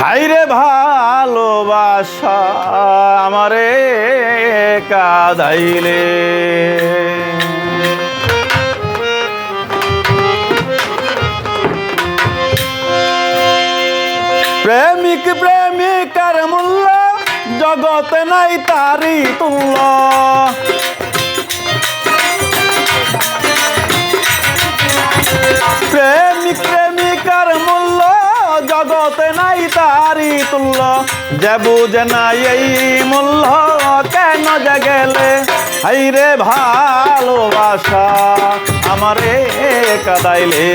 হাইরে ভালোবাসা আমারে কাদাইলে প্রেমিক প্রেমিকার মূল্য জগতে নাই তারি তুল্য। প্রেমিক নাই তারি তুল্য যে বুঝে এই মূল্য কেন যে গেলে হাইরে ভালোবাসা আমারে কাদাইলে।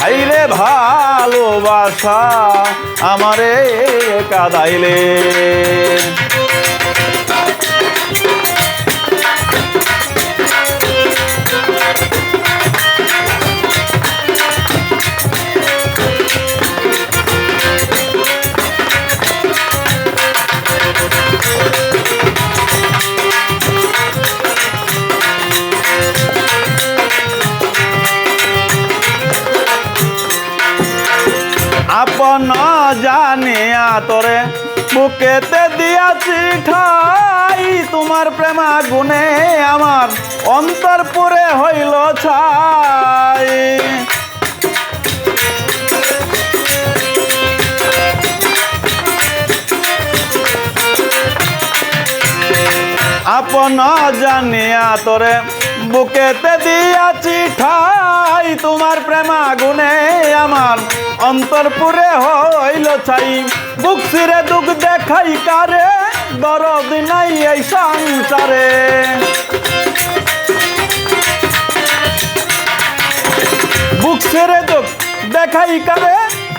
হাইরে ভালোবাসা আমারে কাদাইলে। আপন জানিয়া তোরে বুকেতে দিয়াছি ঠাই। তোমার প্রেমা গুনে আমার অন্তর পুরে হইল ছাই। আপন জানিয়া তোরে বুকেতে দিয়াছি ঠাই। তোমার প্রেমা গুনে আমার অন্তরপুরে হইল ছাই। বুক সিরে দুঃখ দেখাই কারে? দরদ নাই এই সংসারে। বুক ছেড়ে দুঃখ দেখাই কারে?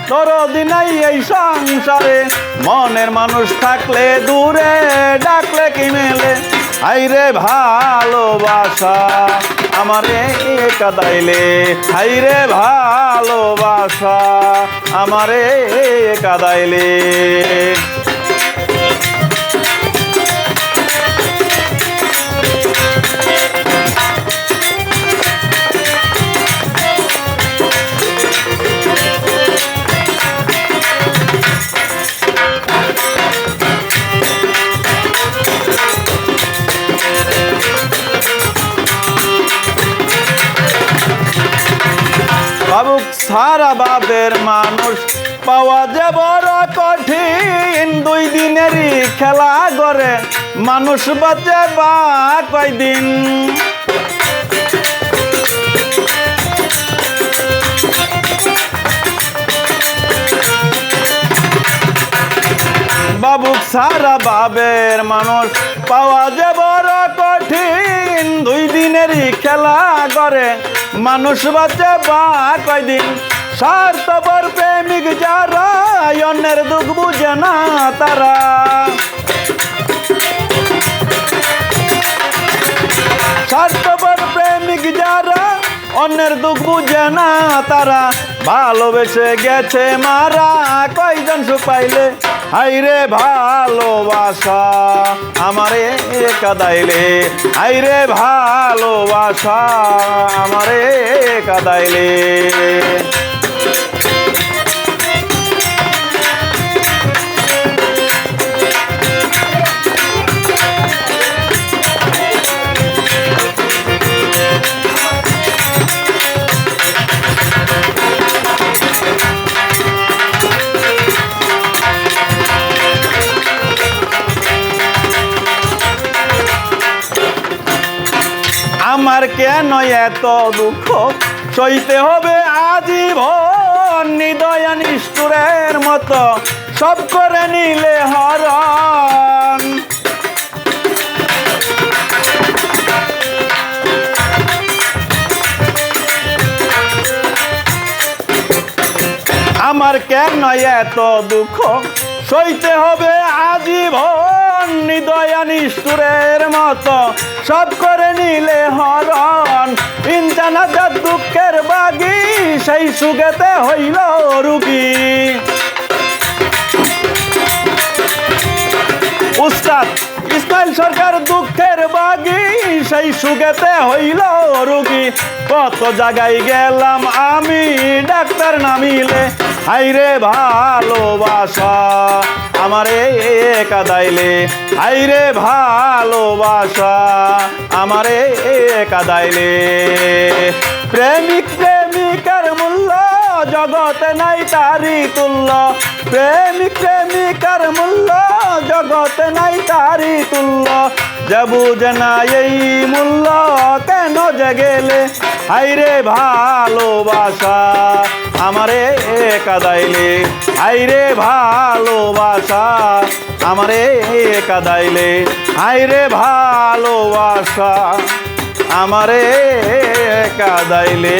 দরদ নাই এই সংসারে। মনের মানুষ থাকলে দূরে, ডাকলে কি মেলে? হাইরে ভালোবাসা। আমারে কাদাইলে হাইরে ভালোবাসা আমারে কাদাইলে। ভাবুক সারা বাপের মানুষ। পাওয়া যে বড় কঠিন দুই দিনেরই খেলা করে মানুষ বাঁচে বা কয়দিন? বাবুক সারা বাবের মানুষ। পাওয়া যে বড় কঠিন, দুই দিনেরই খেলা করে মানুষ বাঁচে বা কয়দিন, স্বার্থপর প্রেমিক যারা, অন্যের দুঃখ বুঝে না তারা। স্বার্থপর প্রেমিক যারা, অন্যের দুঃখ বুঝে না তারা। ভালোবেসে গেছে মারা, কয়জন সুখ পাইলে হাইরে ভালোবাসা আমারে কাদাইলে। হাইরে ভালোবাসা আমারে কাদাইলে। আমার কেন এত দুঃখ? সইতে হবে আজীবন নিদয়া নিষ্ঠুরের মতো। সব করে নিলে হরণ। আমার কেন এত দুঃখ? সইতে হবে আজীবন নিদয়া নিষ্ঠুরের মতো। সব করে নিলে হরণ ইনজানাজার দুঃখের বাগি, সেই সুগেতে হইল রুগী। উস্তাদ, ইসমাইল সরকার দুঃখের বাগি সেই সুগেতে হইল রুগী। কত জায়গায় গেলাম আমি, ডাক্তার নামিলে হাইরে ভালোবাসা, আমারে কাদাইলে হাইরে ভালোবাসা, আমারে কাদাইলে প্রেমিক জগতে নাই তারি তুল্য। প্রেমিক প্রেমিকার মূল্য জগতে নাই তারি তুল্য। যে বুঝে এই মূল্য কেন যে গেলে? হাইরে ভালোবাসা আমারে কাদাইলে হাইরে ভালোবাসা আমারে কাদাইলে হাইরে ভালোবাসা আমারে কাদাইলে